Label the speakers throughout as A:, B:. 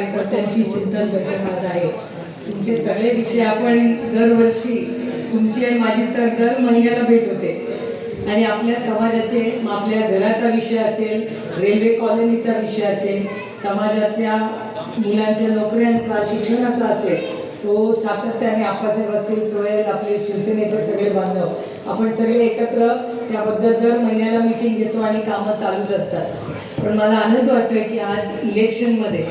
A: बद्दल घटक आज आहे तुमचे सगळे विषय आपण दरवर्षी तुमची आणि माझी तर दर महिन्याला भेट होते. आणि आपल्या समाजाचे आपल्या घराचा विषय असेल रेल्वे कॉलनीचा विषय असेल समाजातल्या मुलांच्या नोकऱ्यांचा शिक्षणाचा असेल तो सातत्याने आप्पासाहेब असतील चोयल आपले शिवसेनेचे सगळे बांधव. आपण सगळे एकत्र त्याबद्दल दर महिन्याला मीटिंग घेतो आणि कामं चालूच असतात. पण मला आनंद वाटतोय की आज इलेक्शनमध्ये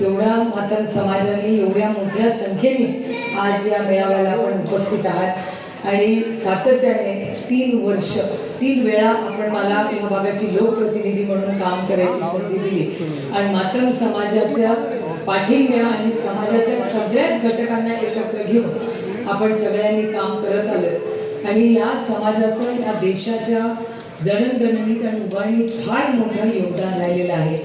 A: एवढ्या म्हातार समाजाने एवढ्या मोठ्या संख्येने आज या मेळाव्याला आपण उपस्थित आहात. आणि सातत्याने तीन वर्ष तीन वेळा आपण मला या भागाची लोकप्रतिनिधी म्हणून काम करायची संधी दिली. आणि मातंग समाजाच्या पाठिंब्या आणि समाजाच्या सगळ्याच घटकांना एकत्र घेऊन आपण सगळ्यांनी काम करत आलो आणि या समाजाचं या देशाच्या जडणगणणीत आणि उभारणीत फार मोठं योगदान राहिलेलं आहे.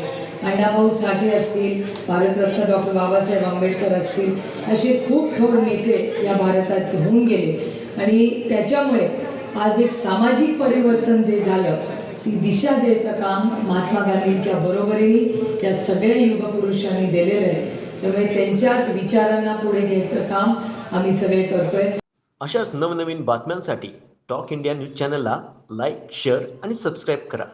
A: अण्णाभाऊ साठे असतील भारतरत्न डॉक्टर बाबासाहेब आंबेडकर असतील असे खूप थोर नेते या भारतात होऊन गेले. आणि त्याच्यामुळे आज एक सामाजिक परिवर्तन जे झालं ती दिशा द्यायचं काम महात्मा गांधींच्या बरोबरीने त्या सगळ्या युगपुरुषांनी दिलेलं आहे. त्यामुळे त्यांच्याच विचारांना पुढे घ्यायचं काम आम्ही सगळे करतोय.
B: अशाच नवनवीन बातम्यांसाठी टॉक इंडिया न्यूज चॅनलला लाईक शेअर आणि सबस्क्राईब करा.